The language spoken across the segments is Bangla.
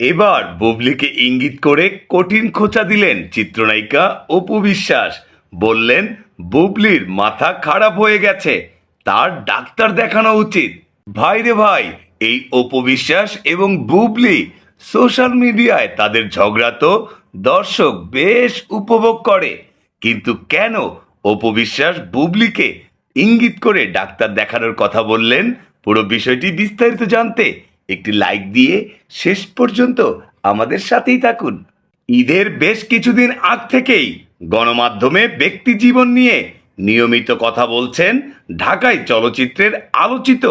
এবার বুবলিকে ইঙ্গিত করে কঠিন খোঁচা দিলেন চিত্রনায়িকা অপু বিশ্বাস। বললেন, বুবলির মাথা খারাপ হয়ে গেছে, তার ডাক্তার দেখানো উচিত। ভাই রে ভাই, এই অপু বিশ্বাস এবং বুবলি সোশ্যাল মিডিয়ায় তাদের ঝগড়া তো দর্শক বেশ উপভোগ করে। কিন্তু কেন অপু বিশ্বাস বুবলিকে ইঙ্গিত করে ডাক্তার দেখানোর কথা বললেন? পুরো বিষয়টি বিস্তারিত জানতে একটি লাইক দিয়ে শেষ পর্যন্ত আমাদের সাথেই থাকুন। ঈদের বেশ কিছুদিন আগ থেকেই গণমাধ্যমে ব্যক্তি জীবন নিয়ে নিয়মিত কথা বলছেন ঢাকায় চলচ্চিত্রের আলোচিত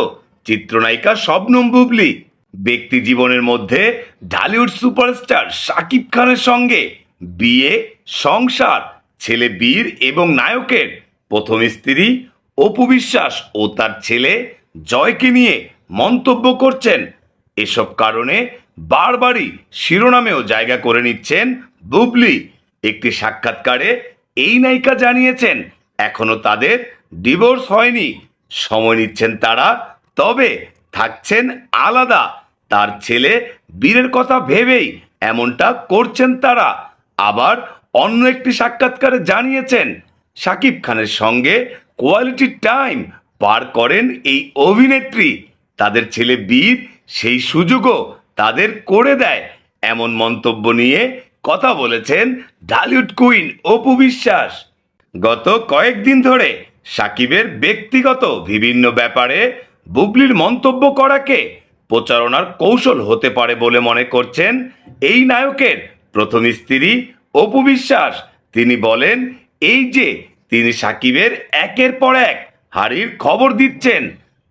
চিত্রনায়িকা শবনম বুবলি। ব্যক্তি জীবনের মধ্যে ঢালিউড সুপারস্টার শাকিব খানের সঙ্গে বিয়ে, সংসার ছেলে বীর এবং নায়কের প্রথম স্ত্রী অপু বিশ্বাস ও তার ছেলে জয়কে নিয়ে মন্তব্য করছেন এসব কারণে বারবারই শিরোনামেও জায়গা করে নিচ্ছেন বুবলি। একটি সাক্ষাৎকারে এই নায়িকা জানিয়েছেন, এখনও তাদের ডিভোর্স হয়নি, সময় নিচ্ছেন তারা, তবে থাকছেন আলাদা। তার ছেলে বীরের কথা ভেবেই এমনটা করছেন তারা। আবার অন্য একটি সাক্ষাৎকারে জানিয়েছেন, শাকিব খানের সঙ্গে কোয়ালিটি টাইম পার করেন এই অভিনেত্রী। তাদের ছেলে বীর সেই সুযোগও তাদের করে দেয়। এমন মন্তব্য নিয়ে কথা বলেছেন ঢালিউড কুইন অপু বিশ্বাস। গত কয়েকদিন ধরে সাকিবের ব্যক্তিগত বিভিন্ন ব্যাপারে বুবলির মন্তব্য করাকে প্রচারণার কৌশল হতে পারে বলে মনে করছেন এই নায়কের প্রথম স্ত্রী অপু বিশ্বাস। তিনি বলেন, এই যে তিনি সাকিবের একের পর এক হাড়ির খবর দিচ্ছেন,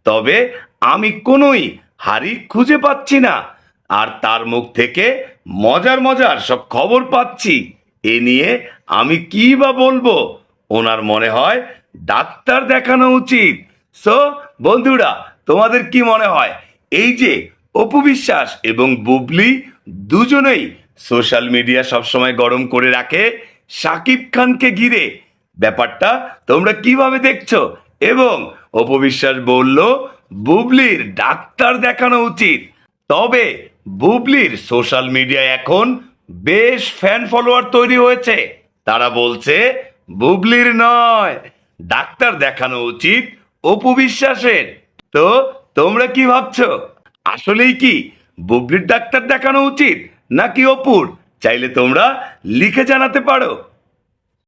তবে আমি কোনোই হাড়ি খুঁজে পাচ্ছি না। আর তার মুখ থেকে মজার মজার সব খবর পাচ্ছি। এ নিয়ে আমি কি বা বলব? ওনার মনে হয় ডাক্তার দেখানো উচিত। সো বন্ধুরা, তোমাদের কি মনে হয়? এই যে অপু বিশ্বাস এবং বুবলি দুজনেই সোশ্যাল মিডিয়া সবসময় গরম করে রাখে, সাকিব খানকে ঘিরে। ব্যাপারটা তোমরা কীভাবে দেখছ? এবং অপবিশ্বাস বলল বুবলির ডাক্তার দেখানো উচিত। তবে বুবলির সোশ্যাল মিডিয়ায় এখন বেশ ফ্যান ফলোয়ার তৈরি হয়েছে। তারা বলছে, বুবলির নয়, ডাক্তার দেখানো উচিত অপু বিশ্বাসের। তো তোমরা কি ভাবছ? আসলেই কি বুবলির ডাক্তার দেখানো উচিত নাকি অপুর? চাইলে তোমরা লিখে জানাতে পারো।